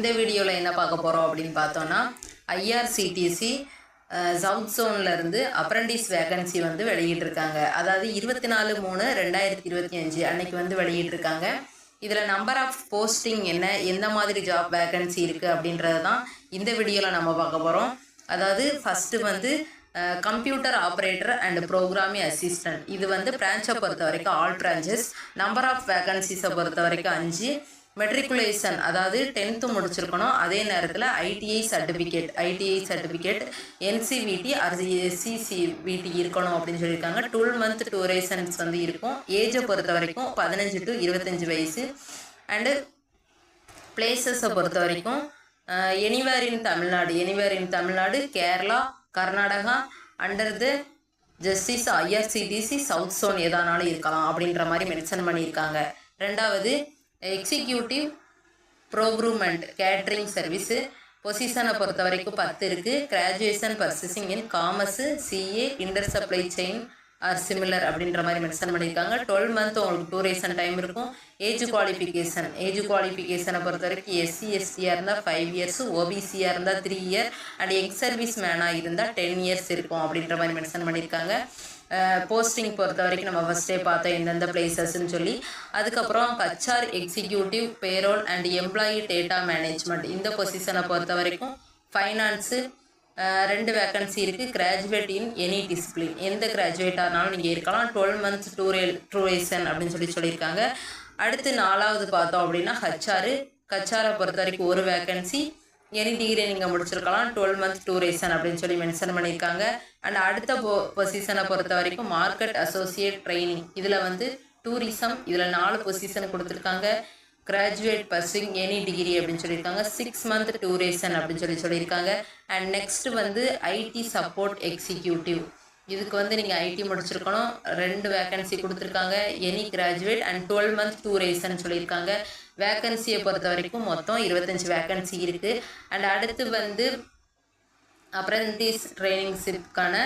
இந்த வீடியோவில் என்ன பார்க்க போகிறோம் அப்படின்னு பார்த்தோன்னா ஐஆர்சிடிசி சவுத் ஜோன்லேருந்து அப்ரண்டிஸ் வேகன்சி வந்து வெளியிட்டிருக்காங்க. அதாவது இருபத்தி நாலு மூணு ரெண்டாயிரத்தி இருபத்தி அஞ்சு அன்னைக்கு வந்து வெளியிட்டிருக்காங்க. இதில் நம்பர் ஆஃப் போஸ்டிங் என்ன எந்த மாதிரி ஜாப் வேகன்சி இருக்குது அப்படின்றது தான் இந்த வீடியோவில் நம்ம பார்க்க போகிறோம் அதாவது ஃபஸ்ட்டு வந்து computer operator and programming assistant இது வந்து பிரான்ச்சை பொறுத்த வரைக்கும் ஆல் பிரான்ச்சஸ் நம்பர் ஆஃப் வேகன்சிஸை பொறுத்த வரைக்கும் அஞ்சு. மெட்ரிகுலேஷன் அதாவது டென்த்து முடிச்சிருக்கணும். அதே நேரத்தில் ITI certificate ITI certificate NCVT அது சிசிவிடி இருக்கணும் அப்படின்னு சொல்லியிருக்காங்க. டுவெல் மந்த் டூரேஷன்ஸ் வந்து இருக்கும். ஏஜை பொறுத்த வரைக்கும் பதினஞ்சு டு இருபத்தஞ்சி வயசு. அண்டு பிளேசஸை பொறுத்த வரைக்கும் anywhere in Tamil Nadu anywhere in Tamil Nadu Kerala Karnataka under the justice IRCTC south zone எதானாலும் இருக்கலாம் அப்படின்ற மாதிரி மென்ஷன் பண்ணியிருக்காங்க. ரெண்டாவது எக்ஸிக்யூட்டிவ் ப்ரோக்ரூமெண்ட் கேட்ரிங் சர்வீஸு பொசிஷனை பொறுத்த வரைக்கும் பத்து இருக்குது graduation purchasing in commerce CA inter supply chain or similar அப்படின்ற மாதிரி மென்ஷன் பண்ணியிருக்காங்க. டுவெல் மந்த் உங்களுக்கு டூரேஷன் டைம் இருக்கும். ஏஜ் குவாலிஃபிகேஷன் ஏஜ் குவாலிஃபிகேஷனை பொறுத்த வரைக்கும் எஸ்சி எஸ்டியாக இருந்தால் ஃபைவ் இயர்ஸ் ஓபிசியாக இருந்தால் three year and ex service மேனாக இருந்தால் டென் இயர்ஸ் இருக்கும் அப்படின்ற மாதிரி மென்ஷன் பண்ணியிருக்காங்க. போஸ்டிங் பொறுத்த வரைக்கும் நம்ம ஃபஸ்ட்டே பார்த்தோம் எந்தெந்த பிளேசஸ்ன்னு சொல்லி அதுக்கப்புறம் HR executive payroll and employee data management இந்த பொசிஷனை பொறுத்த வரைக்கும் ஃபைனான்ஸு ரெண்டு வேக்கன்சி இருக்குது கிராஜுவேட் இன் எனி டிசிப்ளின் எந்த கிராஜுவேட் ஆனாலும் நீங்கள் இருக்கலாம். டுவெல் மந்த்ஸ் டூரே டூரேஷன் அப்படின்னு சொல்லி சொல்லியிருக்காங்க. அடுத்து நாலாவது பார்த்தோம் அப்படின்னா ஹச்ஆர் ஹச்ஆரை பொறுத்த வரைக்கும் ஒரு வேக்கன்சி எனி டிகிரி நீங்கள் முடிச்சிருக்கலாம். டுவெல் மந்த் டூரேஷன் அப்படின்னு சொல்லி மென்ஷன் பண்ணியிருக்காங்க. அண்ட் அடுத்த பொ பொசிஷனை பொறுத்த வரைக்கும் மார்க்கெட் அசோசியேட் ட்ரைனிங் இதில் வந்து டூரிசம் இதில் நாலு பொசிஷன் கொடுத்துருக்காங்க. கிராஜுவேட் பர்சிங் எனி டிகிரி அப்படின்னு சொல்லியிருக்காங்க. சிக்ஸ் மந்த் டூரேஷன் அப்படின்னு சொல்லி சொல்லியிருக்காங்க. அண்ட் நெக்ஸ்ட் வந்து ஐடி சப்போர்ட் எக்ஸிக்யூட்டிவ் இதுக்கு வந்து நீங்கள் ஐடி முடிச்சிருக்கணும். ரெண்டு வேக்கன்சி கொடுத்துருக்காங்க. Any graduate and twelve month duration சொல்லியிருக்காங்க. வேக்கன்சியை பொறுத்த வரைக்கும் மொத்தம் இருபத்தஞ்சி வேக்கன்சி இருக்குது அண்ட் அடுத்து வந்து அப்ரண்டிஸ் ட்ரைனிங்ஸுக்கான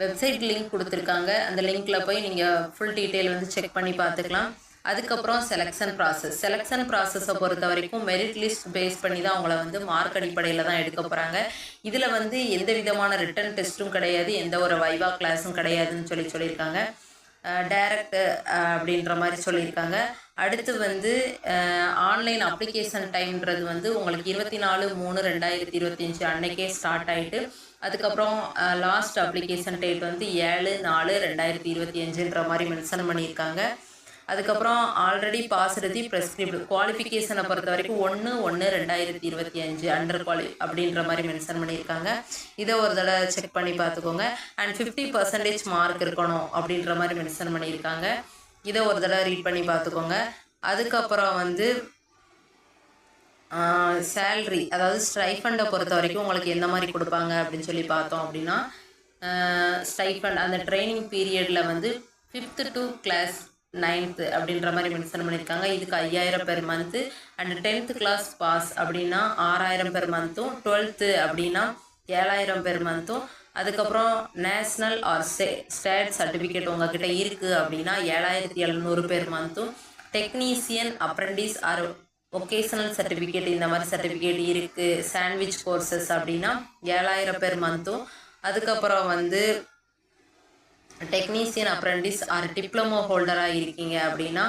வெப்சைட் லிங்க் கொடுத்துருக்காங்க. அந்த லிங்க்கில் போய் நீங்கள் ஃபுல் டீட்டெயில் வந்து செக் பண்ணி பார்த்துக்கலாம். அதுக்கப்புறம் செலெக்ஷன் ப்ராசஸ் செலெக்ஷன் ப்ராசஸை பொறுத்த வரைக்கும் மெரிட் லிஸ்ட் பேஸ் பண்ணி தான் அவங்கள வந்து மார்க் அடிப்படையில் தான் எடுக்க போகிறாங்க இதில் வந்து எந்த விதமான ரிட்டன் டெஸ்ட்டும் கிடையாது எந்த ஒரு வைவா கிளாஸும் கிடையாதுன்னு சொல்லி சொல்லியிருக்காங்க. டைரக்ட் அப்படின்ற மாதிரி சொல்லியிருக்காங்க. அடுத்து வந்து ஆன்லைன் அப்ளிகேஷன் டைம்ன்றது வந்து உங்களுக்கு இருபத்தி நாலு மூணு ரெண்டாயிரத்தி இருபத்தஞ்சி அன்னைக்கே ஸ்டார்ட் ஆகிட்டு அதுக்கப்புறம் லாஸ்ட் அப்ளிகேஷன் டேட் வந்து ஏழு நாலு ரெண்டாயிரத்தி இருபத்தி அஞ்சுன்ற மாதிரி மென்ஷன் பண்ணியிருக்காங்க. அதுக்கப்புறம் ஆல்ரெடி பாஸ் எழுதி ப்ரெஸ்கிரிப்ட் குவாலிஃபிகேஷனை பொறுத்த வரைக்கும் ஒன்று ஒன்று ரெண்டாயிரத்தி இருபத்தி அஞ்சு அண்டர் குவாலி அப்படின்ற மாதிரி மென்ஷன் பண்ணியிருக்காங்க. இதை ஒரு தடவை செக் பண்ணி பார்த்துக்கோங்க. அண்ட் ஃபிஃப்டி பர்சன்டேஜ் மார்க் இருக்கணும் அப்படின்ற மாதிரி மென்ஷன் பண்ணியிருக்காங்க. இதை ஒரு தடவை ரீட் பண்ணி பார்த்துக்கோங்க. அதுக்கப்புறம் வந்து சேல்ரி அதாவது ஸ்ட்ரைஃபண்டை பொறுத்த வரைக்கும் உங்களுக்கு எந்த மாதிரி கொடுப்பாங்க அப்படின்னு சொல்லி பார்த்தோம் அப்படின்னா ஸ்டைஃபண்ட் அந்த ட்ரைனிங் பீரியடில் வந்து ஃபிஃப்த்து டு கிளாஸ் நைன்த்து அப்படின்ற மாதிரி மென்ஷன் பண்ணியிருக்காங்க. இதுக்கு ஐயாயிரம் per month and tenth class pass அப்படின்னா ஆறாயிரம் பெர் மந்த்தும் டுவெல்த்து அப்படின்னா ஏழாயிரம் பெர் மந்த்தும் அதுக்கப்புறம் national or state state certificate உங்ககிட்ட இருக்குது அப்படின்னா ஏழாயிரத்தி எழுநூறு per மந்த்தும் technician apprentice or vocational certificate இந்த மாதிரி சர்டிஃபிகேட் இருக்குது சாண்ட்விச் கோர்சஸ் அப்படின்னா ஏழாயிரம் பேர் மந்த்தும் அதுக்கப்புறம் வந்து டெக்னீசியன் அப்ரண்டிஸ் ஆர் டிப்ளமோ ஹோல்டராக இருக்கீங்க அப்படின்னா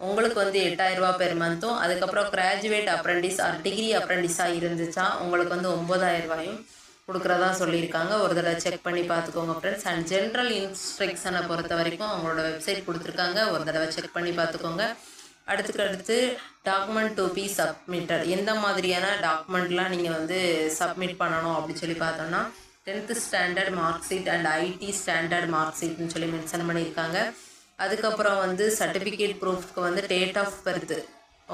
உங்களுக்கு வந்து எட்டாயிரரூபா பெர் மந்த்தும் அதுக்கப்புறம் கிராஜுவேட் அப்ரண்டிஸ் ஆர் டிகிரி அப்ரண்டிஸாக இருந்துச்சா உங்களுக்கு வந்து ஒம்பதாயிரரூபாயும் கொடுக்குறதா சொல்லியிருக்காங்க. ஒரு தடவை செக் பண்ணி பார்த்துக்கோங்க ஃப்ரெண்ட்ஸ் அண்ட் ஜென்ரல் இன்ஸ்ட்ரக்ஷனை பொறுத்த வரைக்கும் அவங்களோட வெப்சைட் கொடுத்துருக்காங்க. ஒரு தடவை செக் பண்ணி பார்த்துக்கோங்க. அடுத்துக்கு அடுத்து டாக்குமெண்ட் டு பி சப்மிட்டட் எந்த மாதிரியான டாக்குமெண்ட்லாம் நீங்கள் வந்து சப்மிட் பண்ணணும் அப்படின்னு சொல்லி பார்த்தோன்னா tenth standard mark sheet and IT standard mark ஷீட்னு சொல்லி மென்ஷன் பண்ணியிருக்காங்க. அதுக்கப்புறம் வந்து சர்டிஃபிகேட் ப்ரூஃப்க்கு வந்து டேட் ஆஃப் பர்த்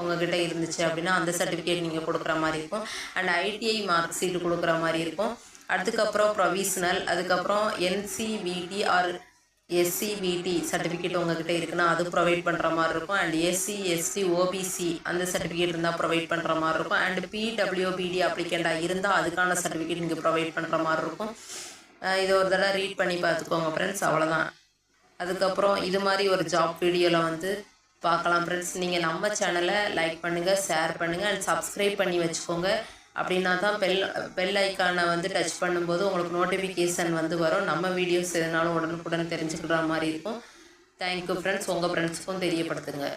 உங்ககிட்ட இருந்துச்சு அப்படின்னா அந்த சர்டிஃபிகேட் நீங்கள் கொடுக்குற மாதிரி இருக்கும். அண்ட் ஐடிஐ மார்க் ஷீட் கொடுக்குற மாதிரி இருக்கும். அதுக்கப்புறம் ப்ரொவிஷனல் அதுக்கப்புறம் என்சிவிடி ஆர் எஸ்சிபிடி சர்டிஃபிகேட் உங்ககிட்ட இருக்குன்னா அது ப்ரொவைட் பண்ணுற மாதிரி இருக்கும். அண்ட் எஸ்சி எஸ்டி ஓபிசி அந்த சர்டிஃபிகேட் இருந்தால் ப்ரொவைட் பண்ணுற மாதிரி இருக்கும். அண்ட் பிடபிள்யூபிடி அப்ளிகண்ட்டாக இருந்தால் அதுக்கான சர்டிஃபிகேட் இங்கே ப்ரொவைட் பண்ணுற மாதிரி இருக்கும். இதை ஒரு தடவை ரீட் பண்ணி பார்த்துக்கோங்க ஃப்ரெண்ட்ஸ் அவ்வளோதான் அதுக்கப்புறம் இது மாதிரி ஒரு ஜாப் வீடியோவில் வந்து பார்க்கலாம் ஃப்ரெண்ட்ஸ் நீங்கள் நம்ம சேனலை லைக் பண்ணுங்கள் ஷேர் பண்ணுங்கள் அண்ட் சப்ஸ்கிரைப் பண்ணி வச்சுக்கோங்க. அப்படின்னா தான் பெல் பெல் ஐக்கானை வந்து டச் பண்ணும்போது உங்களுக்கு நோட்டிஃபிகேஷன் வந்து வரும். நம்ம வீடியோஸ் எதுனாலும் உடனுக்குடன் தெரிஞ்சுக்கிற மாதிரி இருக்கும். தேங்க்யூ ஃப்ரெண்ட்ஸ் உங்கள் ஃப்ரெண்ட்ஸுக்கும் தெரியப்படுத்துங்க.